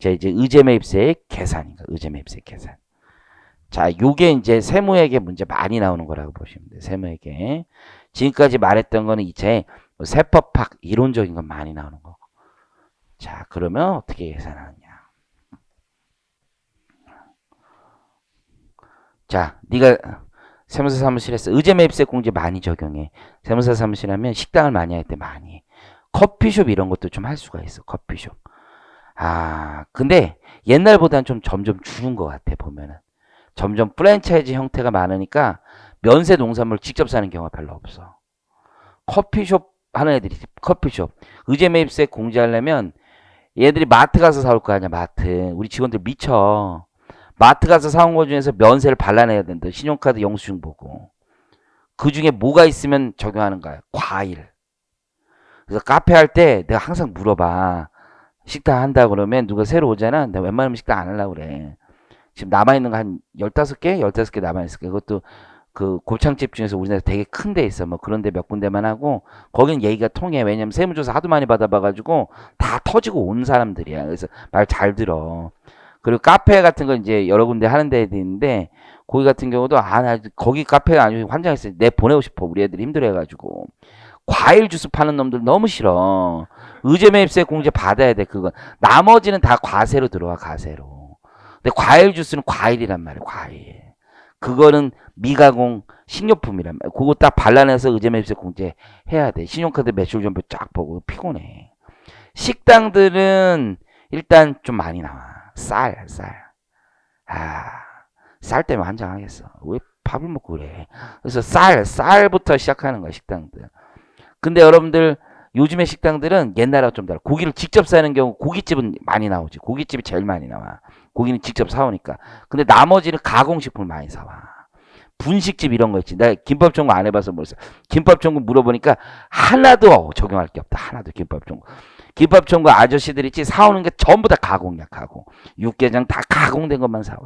자, 이제 의제 매입세 계산인가? 의제 매입세 계산. 자, 요게 이제 세무회계 문제 많이 나오는 거라고 보시면 돼요. 세무회계. 지금까지 말했던 거는 이제 뭐 세법학 이론적인 건 많이 나오는 거. 자, 그러면 어떻게 계산하느냐? 자, 네가 세무사 사무실에서 의제 매입세 공제 많이 적용해. 세무사 사무실 하면 식당을 많이 할 때 많이 해. 커피숍 이런 것도 좀 할 수가 있어. 커피숍. 아, 근데 옛날보다는 좀 점점 줄은 것 같아, 보면은. 점점 프랜차이즈 형태가 많으니까 면세 농산물 직접 사는 경우가 별로 없어. 커피숍 하는 애들이 커피숍. 의제 매입세 공제하려면 얘들이 마트 가서 사올 거 아니야, 마트. 우리 직원들 미쳐. 마트 가서 사온 거 중에서 면세를 발라내야 된다. 신용카드 영수증 보고. 그 중에 뭐가 있으면 적용하는 거야? 과일. 그래서 카페 할 때 내가 항상 물어봐. 식당 한다 그러면 누가 새로 오잖아. 내가 웬만하면 식당 안 하려고 그래. 지금 남아있는 거한 15개? 15개 남아있을 거야. 그것도 그 곱창집 중에서 우리나라 되게 큰 데 있어. 뭐 그런 데 몇 군데만 하고 거기는 얘기가 통해. 왜냐면 세무조사 하도 많이 받아봐가지고 다 터지고 온 사람들이야. 그래서 말 잘 들어. 그리고 카페 같은 거 이제 여러 군데 하는 데도 있는데 거기 같은 경우도 아, 나 거기 카페가 아주 환장했어. 내 보내고 싶어. 우리 애들이 힘들어해가지고. 과일 주스 파는 놈들 너무 싫어. 의제 매입세 공제 받아야 돼, 그건. 나머지는 다 과세로 들어와, 과세로. 근데 과일 주스는 과일이란 말이야, 과일. 그거는 미가공 식료품이란 말이야. 그거 딱 발라내서 의제 매입세 공제 해야 돼. 신용카드 매출 전부 쫙 보고 피곤해. 식당들은 일단 좀 많이 나와. 쌀, 쌀. 아, 쌀 때문에 환장하겠어. 왜 밥을 먹고 그래. 그래서 쌀, 쌀부터 시작하는 거야, 식당들. 근데 여러분들 요즘의 식당들은 옛날하고 좀 달라. 고기를 직접 사는 경우 고깃집은 많이 나오지. 고깃집이 제일 많이 나와. 고기는 직접 사오니까. 근데 나머지는 가공식품을 많이 사와. 분식집 이런 거 있지. 내가 김밥 전공 안 해봐서 모르겠어. 김밥 전공 물어보니까 하나도 적용할 게 없다. 하나도 김밥 전공. 김밥 전공 아저씨들 있지. 사오는 게 전부 다 가공이야. 가공. 육개장 다 가공된 것만 사와.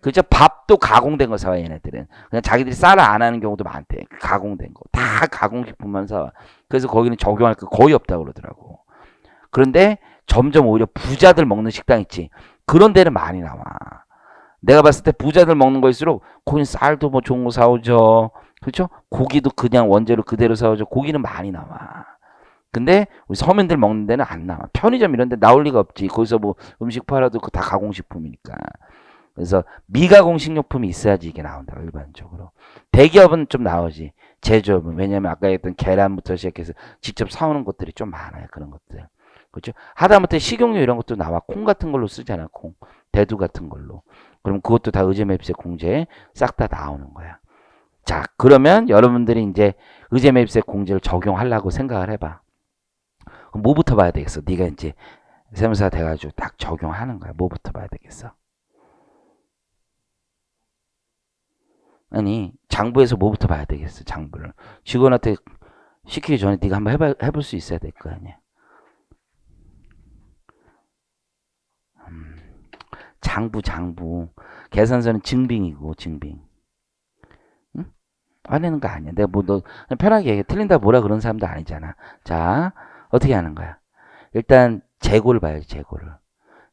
그죠? 밥도 가공된 거 사와 얘네들은. 그냥 자기들이 쌀을 안 하는 경우도 많대. 가공된 거. 다 가공식품만 사와. 그래서 거기는 적용할 거 거의 없다고 그러더라고. 그런데 점점 오히려 부자들 먹는 식당 있지. 그런 데는 많이 나와. 내가 봤을 때 부자들 먹는 거일수록 거기는 쌀도 뭐 좋은 거 사오죠. 그렇죠? 고기도 그냥 원재료 그대로 사오죠. 고기는 많이 나와. 근데 우리 서민들 먹는 데는 안 나와. 편의점 이런 데 나올 리가 없지. 거기서 뭐 음식 팔아도 그거 다 가공식품이니까. 그래서 미가 공 식료품이 있어야지 이게 나온다 일반적으로. 대기업은 좀 나오지 제조업은. 왜냐면 아까 했던 계란부터 시작해서 직접 사오는 것들이 좀 많아요 그런 것들. 그렇죠? 하다못해 식용유 이런 것도 나와. 콩 같은 걸로 쓰잖아 콩. 대두 같은 걸로. 그럼 그것도 다 의제매입세 공제에 싹 다 나오는 거야. 자 그러면 여러분들이 이제 의제매입세 공제를 적용하려고 생각을 해봐. 그럼 뭐부터 봐야 되겠어? 네가 이제 세무사 돼가지고 딱 적용하는 거야. 뭐부터 봐야 되겠어 아니 장부에서 뭐부터 봐야 되겠어 장부를. 직원한테 시키기 전에 네가 한번 해봐, 해볼 수 있어야 될 거 아니야. 음, 장부 장부. 계산서는 증빙이고 증빙. 응? 화내는 거 아니야. 내가 뭐 너 편하게 얘기해. 틀린다 뭐라 그런 사람도 아니잖아. 자 어떻게 하는 거야? 일단 재고를 봐야지 재고를.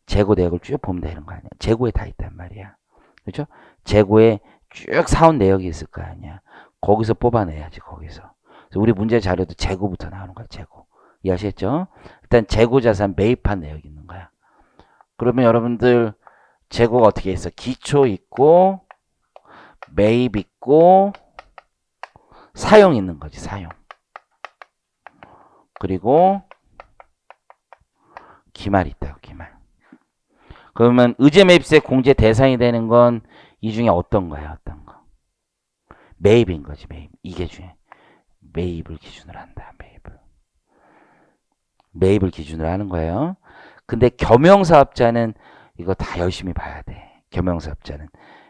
재고 내역을 쭉 보면 되는 거 아니야. 재고에 다 있단 말이야. 그렇죠? 재고에 쭉 사온 내역이 있을 거 아니야. 거기서 뽑아내야지, 거기서. 우리 문제 자료도 재고부터 나오는 거야, 재고. 이해하셨죠? 일단 재고 자산 매입한 내역이 있는 거야. 그러면 여러분들 재고가 어떻게 있어? 기초 있고, 매입 있고, 사용 있는 거지, 사용. 그리고 기말 있다고, 기말. 그러면 의제 매입세 공제 대상이 되는 건 이 중에 어떤 거야, 어떤 거? 매입인 거지, 매입. 이게 중에. 매입을 기준으로 한다, 매입을. 매입을 기준으로 하는 거예요. 근데 겸용사업자는 이거 다 열심히 봐야 돼. 겸용사업자는.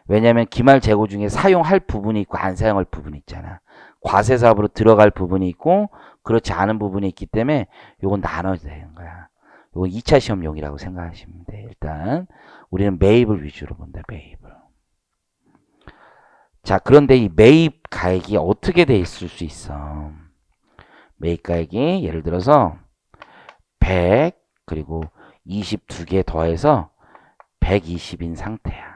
왜냐하면 기말 재고 중에 사용할 부분이 있고 안 사용할 부분이 있잖아. 과세 사업으로 들어갈 부분이 있고 그렇지 않은 부분이 있기 때문에 요건 나눠야 되는 거야. 요건 2차 시험용이라고 생각하시면 돼. 일단 우리는 매입을 위주로 본다. 매입을. 자, 그런데 이 매입 가액이 어떻게 돼 있을 수 있어? 매입 가액이 예를 들어서 100 그리고 22개 더해서 120인 상태야.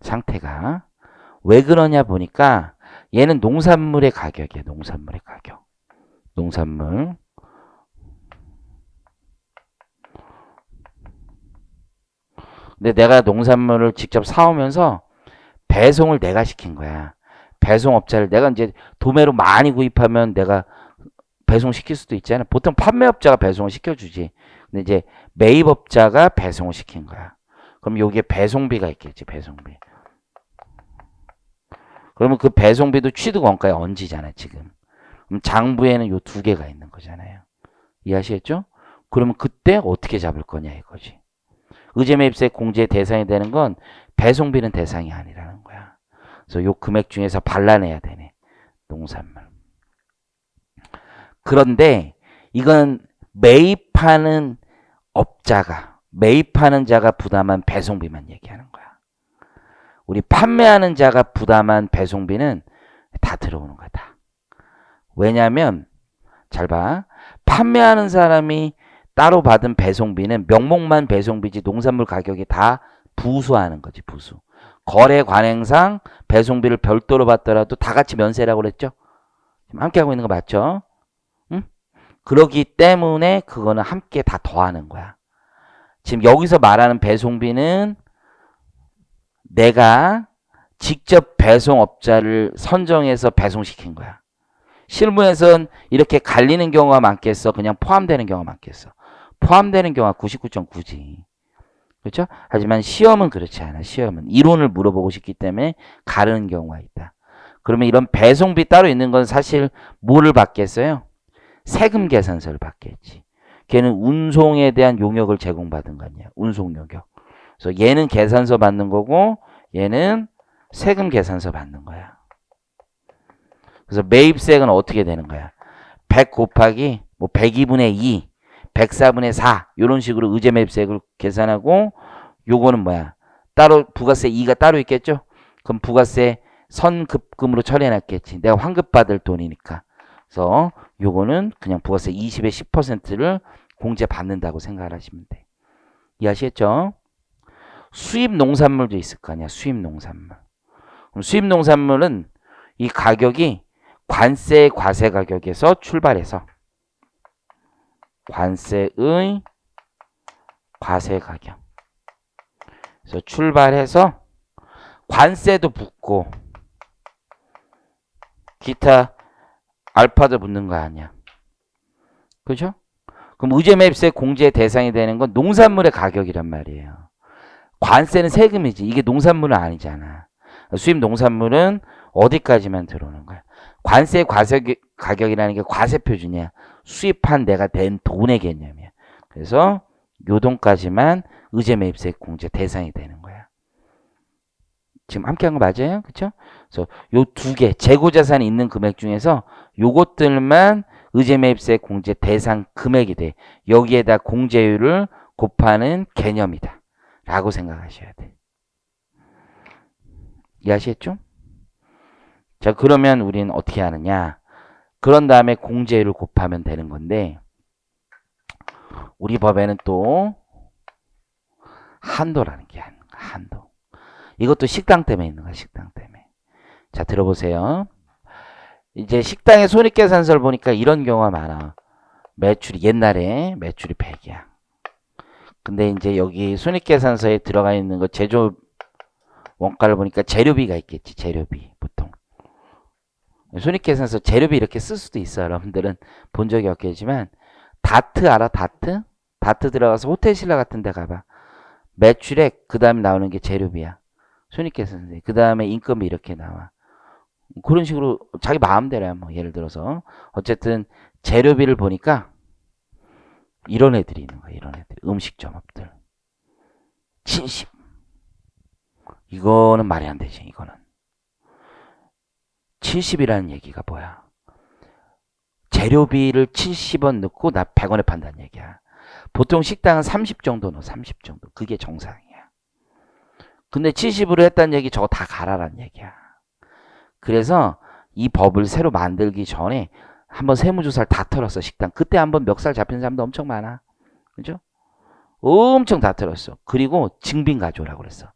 상태가. 왜 그러냐 보니까 얘는 농산물의 가격이야. 농산물의 가격. 농산물. 근데 내가 농산물을 직접 사오면서 배송을 내가 시킨 거야. 배송업자를 내가 이제 도매로 많이 구입하면 내가 배송시킬 수도 있잖아. 보통 판매업자가 배송을 시켜주지. 근데 이제 매입업자가 배송을 시킨 거야. 그럼 여기에 배송비가 있겠지, 배송비. 그러면 그 배송비도 취득 원가에 얹이잖아, 지금. 그럼 장부에는 요 두 개가 있는 거잖아요. 이해하시겠죠? 그러면 그때 어떻게 잡을 거냐 이거지. 의제매입세 공제 대상이 되는 건 배송비는 대상이 아니라는 거야. 그래서 요 금액 중에서 발라내야 되네. 농산물. 그런데 이건 매입하는 업자가 매입하는 자가 부담한 배송비만 얘기하는 거야. 우리 판매하는 자가 부담한 배송비는 다 들어오는 거야. 다. 왜냐하면 잘 봐. 판매하는 사람이 따로 받은 배송비는 명목만 배송비지 농산물 가격이 다 부수하는 거지 부수. 거래 관행상 배송비를 별도로 받더라도 다 같이 면세라고 그랬죠? 지금 함께 하고 있는 거 맞죠? 응? 그러기 때문에 그거는 함께 다 더하는 거야. 지금 여기서 말하는 배송비는 내가 직접 배송업자를 선정해서 배송시킨 거야. 실무에선 이렇게 갈리는 경우가 많겠어? 그냥 포함되는 경우가 많겠어? 포함되는 경우가 99.9지. 그렇죠? 하지만 시험은 그렇지 않아. 시험은 이론을 물어보고 싶기 때문에 가르는 경우가 있다. 그러면 이런 배송비 따로 있는 건 사실 뭐를 받겠어요? 세금 계산서를 받겠지. 걔는 운송에 대한 용역을 제공받은 거 아니야. 운송 용역. 그래서 얘는 계산서 받는 거고 얘는 세금 계산서 받는 거야. 그래서 매입세액은 어떻게 되는 거야? 100 곱하기 뭐 102분의 2, 104분의 4 이런 식으로 의제 매입세액을 계산하고 요거는 뭐야? 따로 부가세 2가 따로 있겠죠? 그럼 부가세 선급금으로 처리해 놨겠지. 내가 환급 받을 돈이니까. 그래서 요거는 그냥 부가세 20의 10%를 공제 받는다고 생각을 하시면 돼. 이해하시겠죠? 수입 농산물도 있을 거 아니야. 수입 농산물. 그럼 수입 농산물은 이 가격이 관세 과세 가격에서 출발해서 관세의 과세 가격. 그래서 출발해서 관세도 붙고 기타 알파도 붙는 거 아니야. 그죠? 그럼 의제매입세 공제 대상이 되는 건 농산물의 가격이란 말이에요. 관세는 세금이지. 이게 농산물은 아니잖아. 수입 농산물은 어디까지만 들어오는 거야. 관세 과세 가격이라는 게 과세 표준이야. 수입한 내가 낸 돈의 개념이야. 그래서 요 돈까지만 의제 매입세 공제 대상이 되는 거야. 지금 함께 한 거 맞아요? 그쵸? 그래서 요 두 개, 재고 자산이 있는 금액 중에서 요것들만 의제 매입세 공제 대상 금액이 돼. 여기에다 공제율을 곱하는 개념이다. 라고 생각하셔야 돼. 이해하시겠죠? 자, 그러면 우리는 어떻게 하느냐? 그런 다음에 공제율을 곱하면 되는 건데, 우리 법에는 또 한도라는 게 한도. 이것도 식당 때문에 있는 거야, 식당 때문에. 자, 들어보세요. 이제 식당의 손익계산서를 보니까 이런 경우가 많아. 매출이 옛날에 매출이 100이야. 근데 이제 여기 손익계산서에 들어가 있는 거 제조 원가를 보니까 재료비가 있겠지. 재료비. 손익계산서 재료비 이렇게 쓸 수도 있어. 여러분들은 본 적이 없겠지만 다트 알아? 다트? 다트 들어가서 호텔 신라 같은 데 가봐. 매출액 그 다음에 나오는 게 재료비야. 손익계산서. 그 다음에 인건비 이렇게 나와. 그런 식으로 자기 마음대로야. 뭐 예를 들어서 어쨌든 재료비를 보니까 이런 애들이 있는 거야. 이런 애들. 음식 점업들. 70. 이거는 말이 안 되지. 이거는. 70이라는 얘기가 뭐야? 재료비를 70원 넣고 나 100원에 판다는 얘기야. 보통 식당은 30 정도 넣어. 30 정도. 그게 정상이야. 근데 70으로 했다는 얘기 저거 다 가라란 얘기야. 그래서 이 법을 새로 만들기 전에 한번 세무조사를 다 털었어 식당. 그때 한번 멱살 잡힌 사람도 엄청 많아. 그죠? 엄청 다 틀었어. 그리고 증빙 가져오라고 그랬어.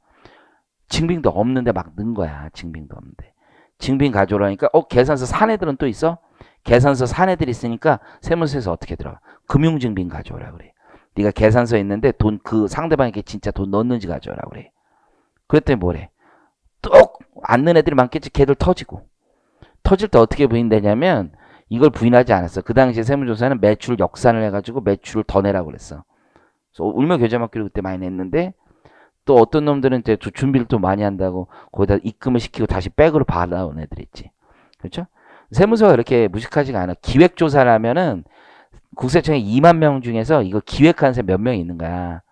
증빙도 없는데 막 넣은 거야. 증빙도 없는데. 증빙 가져오라니까 어 계산서 산 애들은 또 있어? 계산서 산 애들 있으니까 세무서에서 어떻게 들어가? 금융증빙 가져오라 그래. 네가 계산서 있는데 돈 그 상대방에게 진짜 돈 넣는지 가져오라 그래. 그랬더니 뭐래? 똑안 넣은 애들이 많겠지. 걔들 터지고. 터질 때 어떻게 부인되냐면 이걸 부인하지 않았어. 그 당시에 세무조사는 매출 역산을 해가지고 매출을 더 내라고 그랬어. 울며 겨자 먹기로 그때 많이 냈는데 또 어떤 놈들은 이제 또 준비를 또 많이 한다고 거기다 입금을 시키고 다시 백으로 받아온 애들 있지. 그렇죠? 세무서가 그렇게 무식하지가 않아. 기획조사를 하면은 국세청에 2만 명 중에서 이거 기획하는 사람 몇 명이 있는 거야.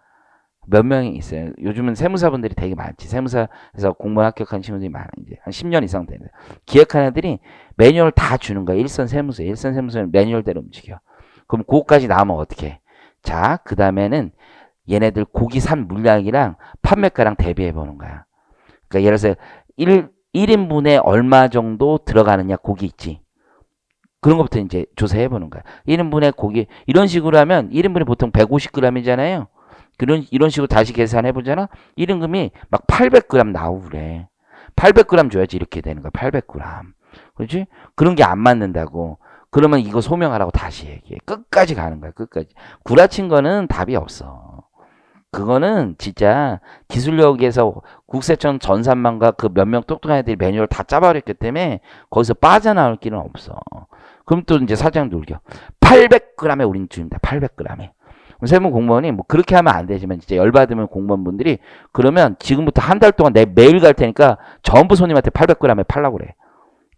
몇 명이 있어요. 요즘은 세무사분들이 되게 많지. 세무사에서 공무원 합격한 친구들이 많아. 이제 한 10년 이상 되는. 기획하는 애들이 매뉴얼 다 주는 거야. 일선 세무서. 일선 세무서는 매뉴얼대로 움직여. 그럼 그거까지 나오면 어떻게 해? 자, 그 다음에는 얘네들 고기 산 물량이랑 판매가랑 대비해 보는 거야. 그러니까 예를 들어서 1, 1인분에 얼마 정도 들어가느냐 고기 있지. 그런 것부터 이제 조사해 보는 거야. 1인분에 고기 이런 식으로 하면 1인분이 보통 150g이잖아요. 그런 이런 식으로 다시 계산해 보잖아. 1인금이 막 800g 나오래. 800g 줘야지 이렇게 되는 거야. 800g. 그렇지? 그런 게 안 맞는다고. 그러면 이거 소명하라고 다시 얘기해. 끝까지 가는 거야. 끝까지. 구라친 거는 답이 없어. 그거는 진짜 기술력에서 국세청 전산망과 그 몇 명 똑똑한 애들이 매뉴얼 다 짜버렸기 때문에 거기서 빠져나올 길은 없어. 그럼 또 이제 사장 놀겨. 800g에 우린 줍니다. 800g에. 세무 공무원이 뭐 그렇게 하면 안 되지만 진짜 열받으면 공무원분들이 그러면 지금부터 한 달 동안 내 매일 갈 테니까 전부 손님한테 800g에 팔라고 그래.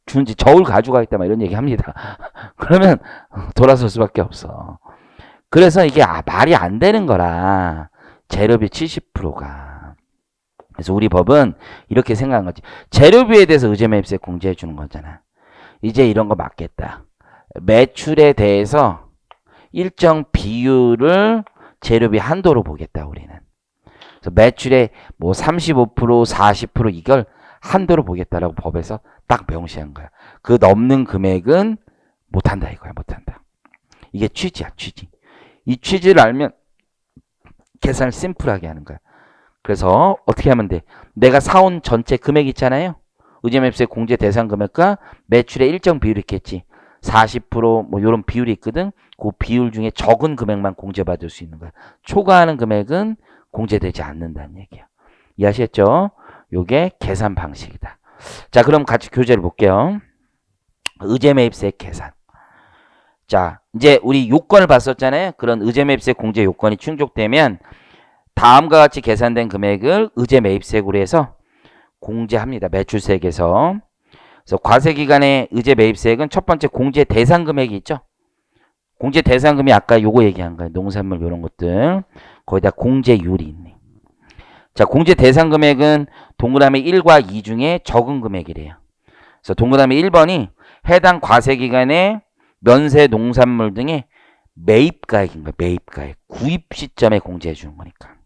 준지 저울 가져가겠다 막 이런 얘기 합니다. 그러면 돌아설 수밖에 없어. 그래서 이게 아, 말이 안 되는 거라. 재료비 70%가. 그래서 우리 법은 이렇게 생각한 거지. 재료비에 대해서 의제매입세 공제해 주는 거잖아. 이제 이런 거 맞겠다. 매출에 대해서 일정 비율을 재료비 한도로 보겠다 우리는. 그래서 매출의 뭐 35%, 40% 이걸 한도로 보겠다라고 법에서 딱 명시한 거야. 그 넘는 금액은 못한다 이거야 못한다. 이게 취지야 취지. 이 취지를 알면 계산을 심플하게 하는 거야. 그래서 어떻게 하면 돼? 내가 사온 전체 금액 있잖아요. 의제맵세 공제 대상 금액과 매출의 일정 비율이 있겠지. 40%뭐 이런 비율이 있거든. 그 비율 중에 적은 금액만 공제받을 수 있는 거야. 초과하는 금액은 공제되지 않는다는 얘기야. 이해하셨죠? 요게 계산 방식이다. 자, 그럼 같이 교재를 볼게요. 의제매입세 계산. 자, 이제 우리 요건을 봤었잖아요. 그런 의제 매입세 공제 요건이 충족되면 다음과 같이 계산된 금액을 의제 매입세로 해서 공제합니다. 매출세액에서. 그래서 과세 기간의 의제 매입세액은 첫 번째 공제 대상 금액이 있죠. 공제 대상금이 아까 요거 얘기한 거예요. 농산물 이런 것들. 거기다 공제율이 있네. 자, 공제 대상 금액은 동그라미 1과 2 중에 적은 금액이래요. 그래서 동그라미 1번이 해당 과세 기간에 면세 농산물 등의 매입가액인 거야. 매입가액. 구입 시점에 공제해 주는 거니까.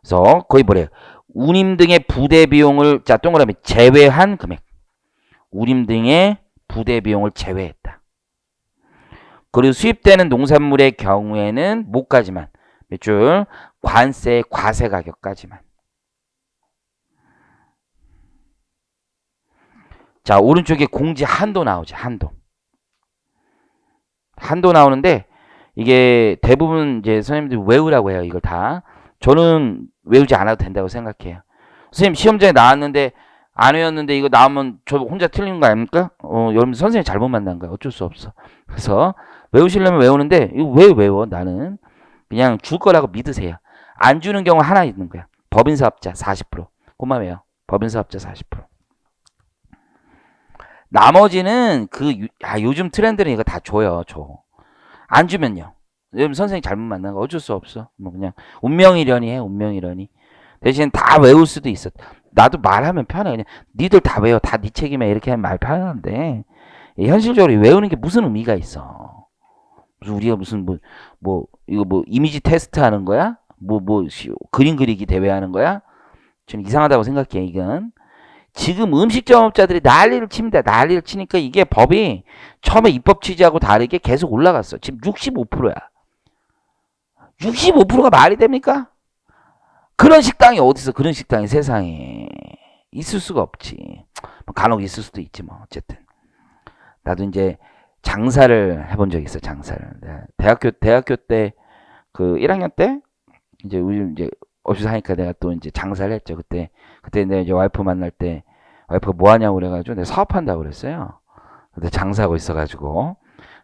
그래서 거의 뭐래요? 운임 등의 부대 비용을 자 동그라미 제외한 금액. 운임 등의 부대 비용을 제외했다. 그리고 수입되는 농산물의 경우에는 뭐까지만 매출 관세 과세 가격까지만. 자 오른쪽에 공지 한도 나오죠 한도. 한도 나오는데 이게 대부분 이제 선생님들이 외우라고 해요 이걸 다. 저는 외우지 않아도 된다고 생각해요. 선생님 시험장에 나왔는데 안 외웠는데 이거 나오면 저 혼자 틀리는 거 아닙니까? 어, 여러분 선생님 잘못 만난 거야. 어쩔 수 없어. 그래서 외우시려면 외우는데 이거 왜 외워? 나는 그냥 줄 거라고 믿으세요. 안 주는 경우 하나 있는 거야. 법인사업자 40%. 고마워요. 법인사업자 40%. 나머지는 그 유- 아, 요즘 트렌드는 이거 다 줘요. 줘. 안 주면요. 여러분 선생님 잘못 만난 거 어쩔 수 없어. 뭐 그냥 운명이려니 해. 운명이려니. 대신 다 외울 수도 있어. 나도 말하면 편해. 그냥 니들 다 외워. 다네 책임이야. 이렇게 하면 말 편한데 이 현실적으로 외우는 게 무슨 의미가 있어. 무슨 우리가 무슨 뭐 뭐 이거 뭐 이미지 테스트 하는 거야? 뭐 뭐 그림 그리기 대회 하는 거야? 좀 이상하다고 생각해 이건. 지금 음식점업자들이 난리를 칩니다. 난리를 치니까 이게 법이 처음에 입법 취지하고 다르게 계속 올라갔어. 지금 65%야. 65%가 말이 됩니까? 그런 식당이 어디서 그런 식당이 세상에 있을 수가 없지. 뭐 간혹 있을 수도 있지 뭐 어쨌든. 나도 이제 장사를 해본 적이 있어 장사를. 내가 대학교 대학교 때 그 1학년 때 이제 우리 이제 하니까 내가 또 이제 장사를 했죠 그때 그때 내가 이제 와이프 만날 때 와이프가 뭐 하냐고 그래가지고 내가 사업한다고 그랬어요. 근데 장사하고 있어가지고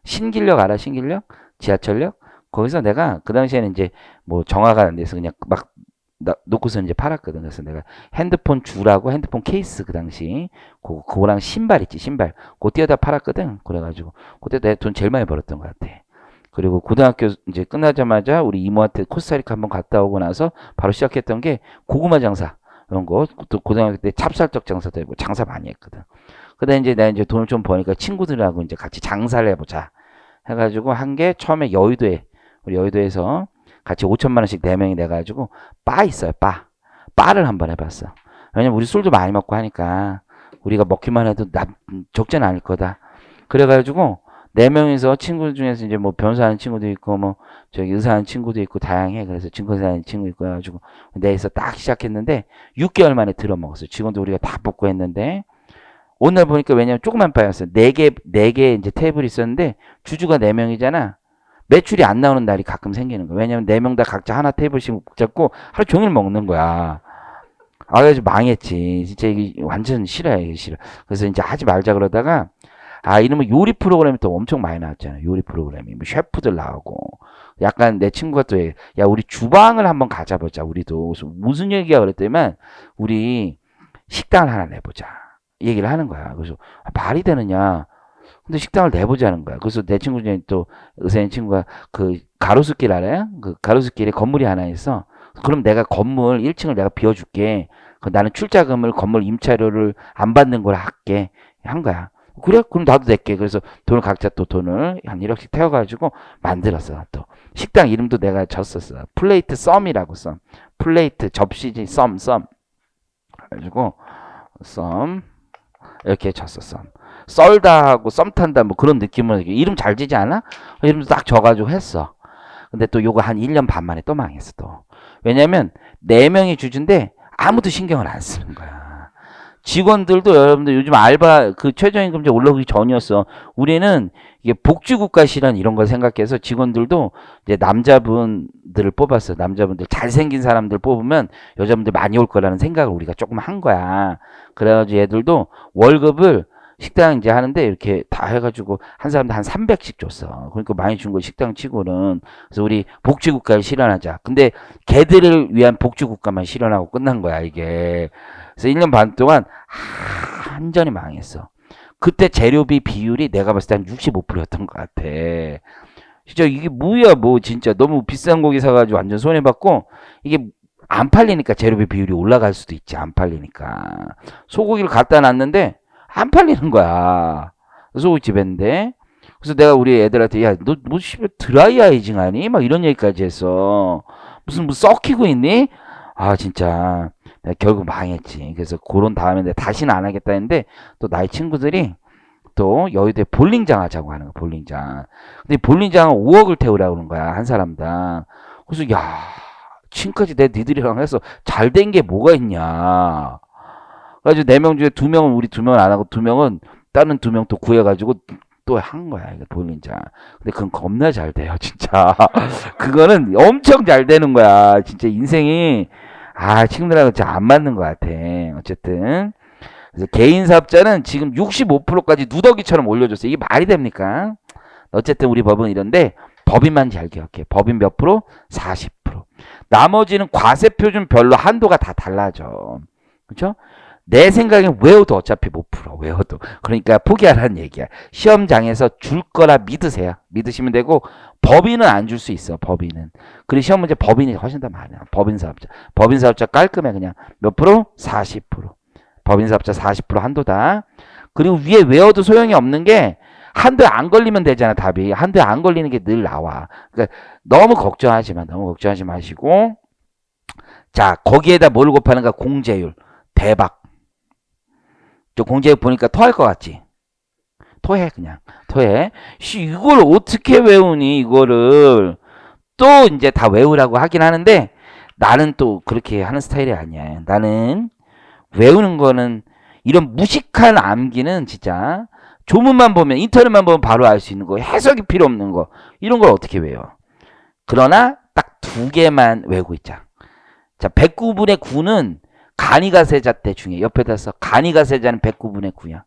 신길역 알아 신길역 지하철역 거기서 내가 그 당시에는 이제 뭐 정화가 안 돼서 그냥 막 나, 놓고서 이제 팔았거든. 그래서 내가 핸드폰 주라고 핸드폰 케이스 그 당시 그 그거랑 신발 있지 신발 그거 띄어다 팔았거든. 그래가지고 그때 내 돈 제일 많이 벌었던 것 같아. 그리고 고등학교 이제 끝나자마자 우리 이모한테 코스타리카 한번 갔다 오고 나서 바로 시작했던 게 고구마 장사 이런 거또 고등학교 때 찹쌀떡 장사도 해고 장사 많이 했거든. 그다음 이제 내가 이제 돈을 좀 버니까 친구들하고 이제 같이 장사를 해보자 해가지고 한 게 처음에 여의도에 우리 여의도에서 같이 5천만 원씩 네 명이 내가지고 바 있어요 바 바를 한번 해봤어. 왜냐면 우리 술도 많이 먹고 하니까 우리가 먹기만 해도 나 적지는 않을 거다. 그래가지고 네 명이서 친구 중에서 이제 뭐 변호사하는 친구도 있고 뭐 저기 의사하는 친구도 있고 다양해. 그래서 증권사하는 친구 있고 해가지고 내에서 딱 시작했는데 6개월 만에 들어먹었어요. 직원도 우리가 다 뽑고 했는데 오늘 보니까 왜냐면 조그만 바였어요. 네 개, 네개 이제 테이블이 있었는데 주주가 네 명이잖아. 매출이 안 나오는 날이 가끔 생기는 거야. 왜냐면 네명다 각자 하나 테이블씩 잡고 하루 종일 먹는 거야. 아, 그래서 망했지. 진짜 이게 완전 싫어요, 이게 싫어. 그래서 이제 하지 말자 그러다가 아, 이러면 요리 프로그램이 또 엄청 많이 나왔잖아요. 요리 프로그램이. 뭐 셰프들 나오고. 약간 내 친구가 또, 야, 우리 주방을 한번 가져보자. 우리도. 무슨 얘기야 그랬더니만, 우리 식당을 하나 내보자. 이 얘기를 하는 거야. 그래서 아, 말이 되느냐. 근데 식당을 내보자는 거야. 그래서 내 친구 중에 또 의사인 친구가 그 가로수길 알아요? 그 가로수길에 건물이 하나 있어. 그럼 내가 건물 1층을 내가 비워줄게. 그 나는 출자금을 건물 임차료를 안 받는 걸 할게. 한 거야. 그래? 그럼 나도 낼게. 그래서 돈을 각자 또 돈을 한 1억씩 태워가지고 만들었어. 또 식당 이름도 내가 졌었어. 플레이트 썸이라고 썸. 플레이트 접시지 썸 썸. 그래가지고 썸 이렇게 썸. 썰다 하고 썸 탄다 뭐 그런 느낌으로 이름 잘 지지 않아? 이름도 딱 져가지고 했어. 근데 또 요거 한 1년 반 만에 또 망했어 또. 왜냐면 네 명이 주주인데 아무도 신경을 안 쓰는 거야. 직원들도 여러분들 요즘 알바 그 최저임금제 올라오기 전이었어. 우리는 이게 복지국가 실현 이런 걸 생각해서 직원들도 이제 남자분들을 뽑았어. 남자분들 잘생긴 사람들 뽑으면 여자분들 많이 올 거라는 생각을 우리가 조금 한 거야. 그래가지고 얘들도 월급을 식당 이제 하는데 이렇게 다 해가지고 한 사람도 한 300씩 줬어. 그러니까 많이 준 거 식당 치고는. 그래서 우리 복지국가를 실현하자. 근데 걔들을 위한 복지국가만 실현하고 끝난 거야, 이게. 그래서 1년 반 동안 완전히 망했어. 그때 재료비 비율이 내가 봤을 때 한 65%였던 것 같아. 진짜 이게 뭐야, 뭐, 진짜. 너무 비싼 고기 사가지고 완전 손해봤고, 이게 안 팔리니까 재료비 비율이 올라갈 수도 있지, 안 팔리니까. 소고기를 갖다 놨는데, 안 팔리는 거야. 소고기집인데. 그래서 내가 우리 애들한테, 야, 너, 뭐, 씨발, 드라이 아이징 하니? 막 이런 얘기까지 했어. 무슨, 뭐, 썩히고 있니? 아, 진짜. 내가 결국 망했지. 그래서 그런 다음에 내가 다시는 안 하겠다 했는데, 또 나의 친구들이 또 여의도에 볼링장 하자고 하는 거야, 볼링장. 근데 볼링장은 5억을 태우라고 그러는 거야, 한 사람당. 그래서, 야, 지금까지 내 니들이랑 해서 잘 된 게 뭐가 있냐. 그래가지고 네 명 중에 두 명은 우리 두 명은 안 하고 두 명은 다른 두 명 또 구해가지고 또 한 거야, 이거 볼링장. 근데 그건 겁나 잘 돼요, 진짜. 그거는 엄청 잘 되는 거야. 진짜 인생이, 아, 친구들하고 진짜 안 맞는 것 같아. 어쨌든. 그래서 개인 사업자는 지금 65%까지 누더기처럼 올려줬어요. 이게 말이 됩니까? 어쨌든 우리 법은 이런데 법인만 잘 기억해. 법인 몇 프로? 40%. 나머지는 과세 표준 별로 한도가 다 달라져. 그렇죠? 내 생각엔 외워도 어차피 못 풀어. 외워도. 그러니까 포기하라는 얘기야. 시험장에서 줄 거라 믿으세요. 믿으시면 되고 법인은 안 줄 수 있어. 법인은. 그리고 시험 문제 법인이 훨씬 더 많아. 법인 사업자. 법인 사업자 깔끔해 그냥. 몇 프로? 40%. 법인 사업자 40% 한도다. 그리고 위에 외워도 소용이 없는 게 한도에 안 걸리면 되잖아 답이. 한도에 안 걸리는 게 늘 나와. 그러니까 너무 걱정하지 마. 너무 걱정하지 마시고 자 거기에다 뭘 곱하는가 공제율 대박. 저 공제율 보니까 토할 것 같지? 토해 그냥 토해. 씨 이걸 어떻게 외우니 이거를 또 이제 다 외우라고 하긴 하는데 나는 또 그렇게 하는 스타일이 아니야. 나는 외우는 거는 이런 무식한 암기는 진짜 조문만 보면 인터넷만 보면 바로 알 수 있는 거 해석이 필요 없는 거 이런 걸 어떻게 외워 그러나 딱 두 개만 외우고 있자 자 109분의 9는 간이가세자 때 중에 옆에다 써 간이가세자는 109분의 9야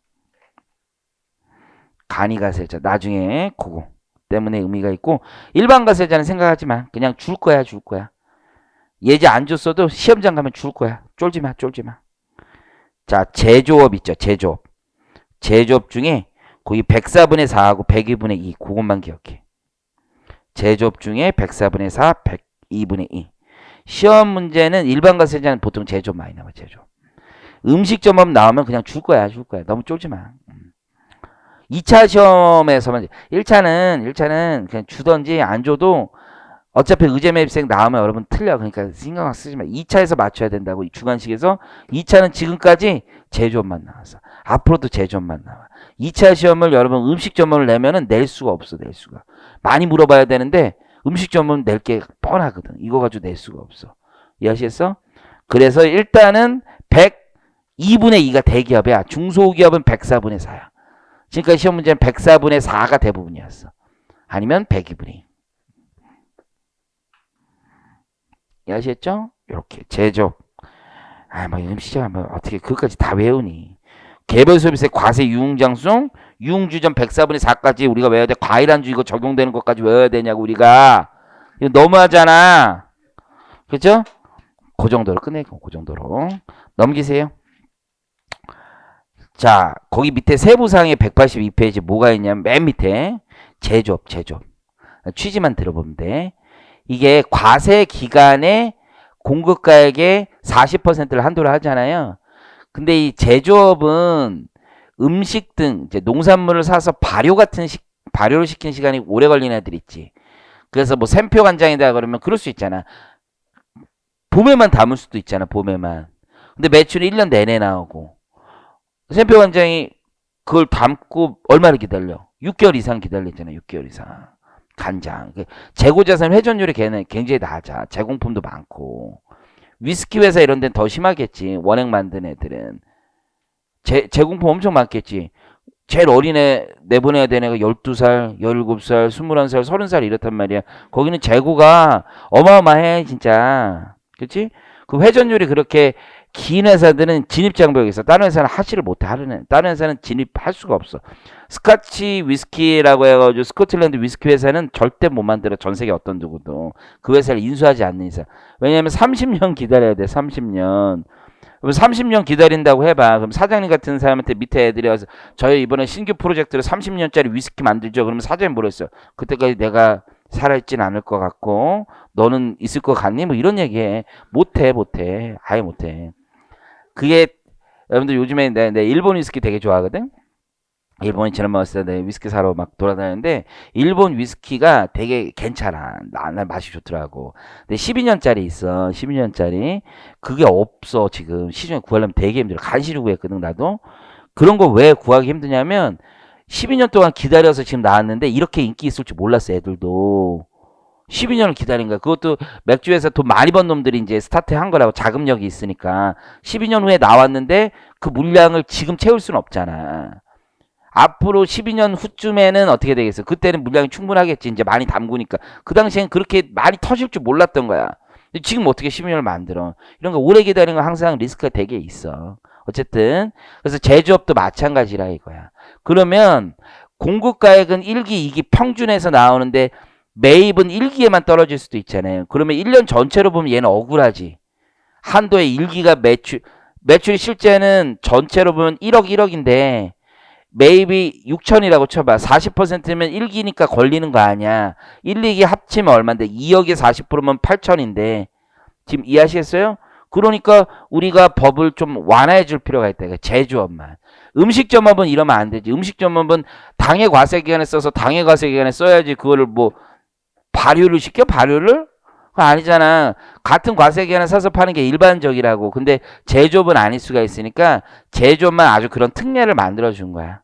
간이가세자 나중에 그거 때문에 의미가 있고 일반가세자는 생각하지 마 그냥 줄 거야 줄 거야 예제 안 줬어도 시험장 가면 줄 거야 쫄지 마 쫄지 마 자, 제조업 있죠. 제조업. 제조업 중에 거기 104분의 4하고 102분의 2. 그것만 기억해. 제조업 중에 104분의 4, 102분의 2. 시험 문제는 일반 과세자는 보통 제조업 많이 나와. 제조업. 음식 점업 나오면 그냥 줄 거야. 줄 거야. 너무 쫄지 마. 음. 2차 시험에서만 1차는 1차는 그냥 주던지 안 줘도 어차피 의제매입생 나오면 여러분 틀려. 그러니까 신경 쓰지 마. 2차에서 맞춰야 된다고. 이 주관식에서 2차는 지금까지 제조업만 나왔어. 앞으로도 제조업만 나와. 2차 시험을 여러분 음식 전문을 내면은 낼 수가 없어. 낼 수가. 많이 물어봐야 되는데 음식 전문 낼게 뻔하거든. 이거 가지고 낼 수가 없어. 이해하시겠어? 그래서 일단은 102분의 2가 대기업이야. 중소기업은 104분의 4야. 지금까지 시험 문제는 104분의 4가 대부분이었어. 아니면 102분의 2. 이해하셨죠? 이렇게 제조. 아, 뭐 음식점 뭐 어떻게 그것까지 다 외우니? 개별 소비세 과세 유흥장송 유흥주점 104분의 4까지 우리가 외워야 돼. 과일안주 이거 적용되는 것까지 외워야 되냐고 우리가. 이거 너무하잖아. 그죠? 그 정도로 끝내고 그 정도로 넘기세요. 자, 거기 밑에 세부사항의 182페이지 뭐가 있냐면 맨 밑에 제조업, 제조업. 취지만 들어보면 돼. 이게 과세 기간에 공급가액의 40%를 한도를 하잖아요. 근데 이 제조업은 음식 등 이제 농산물을 사서 발효 같은 식 발효를 시키는 시간이 오래 걸리는 애들 있지. 그래서 뭐 샘표 간장이다 그러면 그럴 수 있잖아. 봄에만 담을 수도 있잖아. 봄에만. 근데 매출이 1년 내내 나오고 샘표 간장이 그걸 담고 얼마를 기다려? 6개월 이상 기다리잖아. 6개월 이상. 간장. 그 재고 자산 회전율이 걔는 굉장히 낮아. 제공품도 많고. 위스키 회사 이런 데는 더 심하겠지. 원액 만든 애들은. 제, 제공품 엄청 많겠지. 제일 어린애 내보내야 되는 애가 12살, 17살, 21살, 30살 이렇단 말이야. 거기는 재고가 어마어마해, 진짜. 그치? 그 회전율이 그렇게 긴 회사들은 진입 장벽이 있어. 다른 회사는 하지를 못해 하는 다른 회사는 진입할 수가 없어. 스카치 위스키라고 해가지고 스코틀랜드 위스키 회사는 절대 못 만들어 전 세계 어떤 누구도 그 회사를 인수하지 않는 이상. 왜냐하면 30년 기다려야 돼. 30년. 그럼 30년 기다린다고 해봐. 그럼 사장님 같은 사람한테 밑에 애들이 와서 저희 이번에 신규 프로젝트로 30년짜리 위스키 만들죠. 그러면 사장님 뭐랬어요? 그때까지 내가 살아있진 않을 것 같고 너는 있을 것 같니? 뭐 이런 얘기해. 못해 못해. 아예 못해. 그게 여러분들 요즘에 내, 내 일본 위스키 되게 좋아하거든. 일본이 지난번 왔을 때 위스키 사러 막 돌아다녔는데 일본 위스키가 되게 괜찮아. 나, 나 맛이 좋더라고. 근데 12년짜리 있어. 12년짜리. 그게 없어 지금 시중에 구하려면 되게 힘들어. 간신히 구했거든 나도. 그런 거 왜 구하기 힘드냐면 12년 동안 기다려서 지금 나왔는데 이렇게 인기 있을 줄 몰랐어 애들도. 12년을 기다린 거야. 그것도 맥주에서 돈 많이 번 놈들이 이제 스타트 한 거라고 자금력이 있으니까 12년 후에 나왔는데 그 물량을 지금 채울 수는 없잖아. 앞으로 12년 후쯤에는 어떻게 되겠어? 그때는 물량이 충분하겠지. 이제 많이 담그니까. 그 당시엔 그렇게 많이 터질 줄 몰랐던 거야. 지금 어떻게 12년을 만들어? 이런 거 오래 기다리는 건 항상 리스크가 되게 있어. 어쨌든 그래서 제조업도 마찬가지라 이거야. 그러면 공급 가액은 1기, 2기 평균에서 나오는데 매입은 1기에만 떨어질 수도 있잖아요. 그러면 1년 전체로 보면 얘는 억울하지. 한도에 1기가 매출, 매출이 실제는 전체로 보면 1억, 1억인데 매입이 6천이라고 쳐봐. 40%면 1기니까 걸리는 거 아니야. 1, 2기 합치면 얼마인데 2억에 40%면 8천인데 지금 이해하시겠어요? 그러니까 우리가 법을 좀 완화해 줄 필요가 있다. 제조업만. 음식점업은 이러면 안 되지. 음식점업은 당해 과세 기간에 써서 당해 과세 기간에 써야지 그거를 뭐 발효를 시켜 발효를? 그거 아니잖아. 같은 과세 기간에 사서 파는 게 일반적이라고. 근데 제조업은 아닐 수가 있으니까 제조업만 아주 그런 특례를 만들어 준 거야.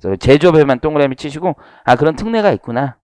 그래서 제조업에만 동그라미 치시고 아 그런 특례가 있구나.